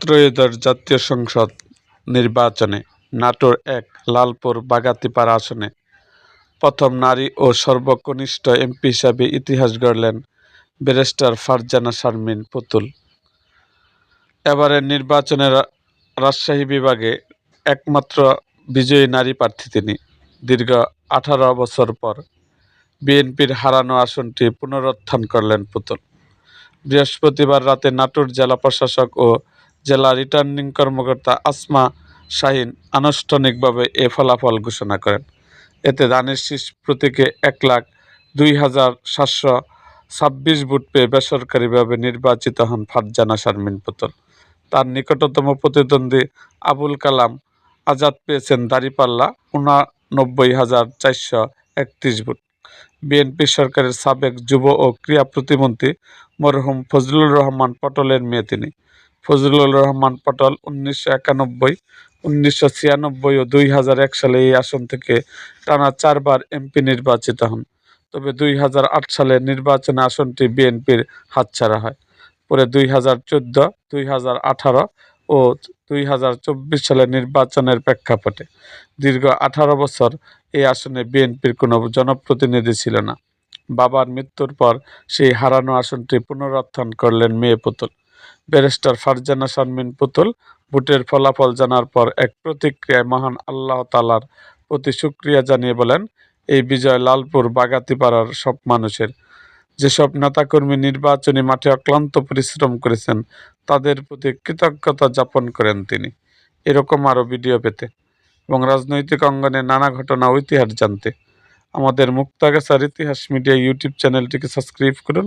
ত্রয়োদশ জাতীয় সংসদ নির্বাচনে নাটোর এক, লালপুর বাগাতিপাড়া আসনে প্রথম নারী ও সর্বকনিষ্ঠ এমপি হিসাবে ইতিহাস গড়লেন ব্যারিস্টার ফারজানা শারমিন পুতুল। এবারের নির্বাচনে রাজশাহী বিভাগে একমাত্র বিজয়ী নারী প্রার্থী তিনি। দীর্ঘ আঠারো বছর পর বিএনপির হারানো আসনটি পুনরুত্থান করলেন পুতুল। বৃহস্পতিবার রাতে নাটোর জেলা প্রশাসক ও জেলা রিটার্নিং কর্মকর্তা আসমা শাহিন আনুষ্ঠানিকভাবে এ ফলাফল ঘোষণা করেন। এতে ধানের শীষ প্রতীকে এক লাখ দুই হাজার সাতশো ছাব্বিশ ভোট পেয়ে বেসরকারিভাবে নির্বাচিত হন ফারজানা শারমিন পুতুল। তার নিকটতম প্রতিদ্বন্দ্বী আবুল কালাম আজাদ পেয়েছেন দাঁড়িপাল্লা, উনানব্বই হাজার চারশো একত্রিশ ভোট। বিএনপি সরকারের সাবেক যুব ও ক্রীড়া প্রতিমন্ত্রী মরহুম ফজলুর রহমান পটলের মেয়ে তিনি। ফজলুর রহমান পটল উনিশশো একানব্বই, উনিশশো ছিয়ানব্বই ও দুই হাজার এক সালে এই আসন থেকে টানা চারবার এমপি নির্বাচিত হন। তবে দুই হাজার আট সালে নির্বাচনে আসনটি বিএনপির হাতছাড়া হয়। পরে দুই হাজার চোদ্দ, দুই হাজার আঠারো ও দুই হাজার চব্বিশ সালে নির্বাচনের প্রেক্ষাপটে দীর্ঘ আঠারো বছর এই আসনে বিএনপির কোনো জনপ্রতিনিধি ছিল না। বাবার মৃত্যুর পর সেই হারানো আসনটি পুনরুত্থান করলেন মেয়ে পুতুল। ব্যারিস্টার ফারজানা শারমিন পুতুল ভোটের ফলাফল জানার পর এক প্রতিক্রিয়ায় মহান আল্লাহ তালার প্রতি শুক্রিয়া জানিয়ে বলেন, এই বিজয় লালপুর বাগাতিপাড়ার সব মানুষের। যেসব নেতাকর্মী নির্বাচনী মাঠে অক্লান্ত পরিশ্রম করেছেন, তাদের প্রতি কৃতজ্ঞতা যাপন করেন তিনি। এরকম আরও ভিডিও পেতে এবং রাজনৈতিক অঙ্গনে নানা ঘটনা ও ইতিহাস জানতে। আমাদের মুক্তাগাছার ইতিহাস মিডিয়া ইউটিউব চ্যানেলটিকে সাবস্ক্রাইব করুন।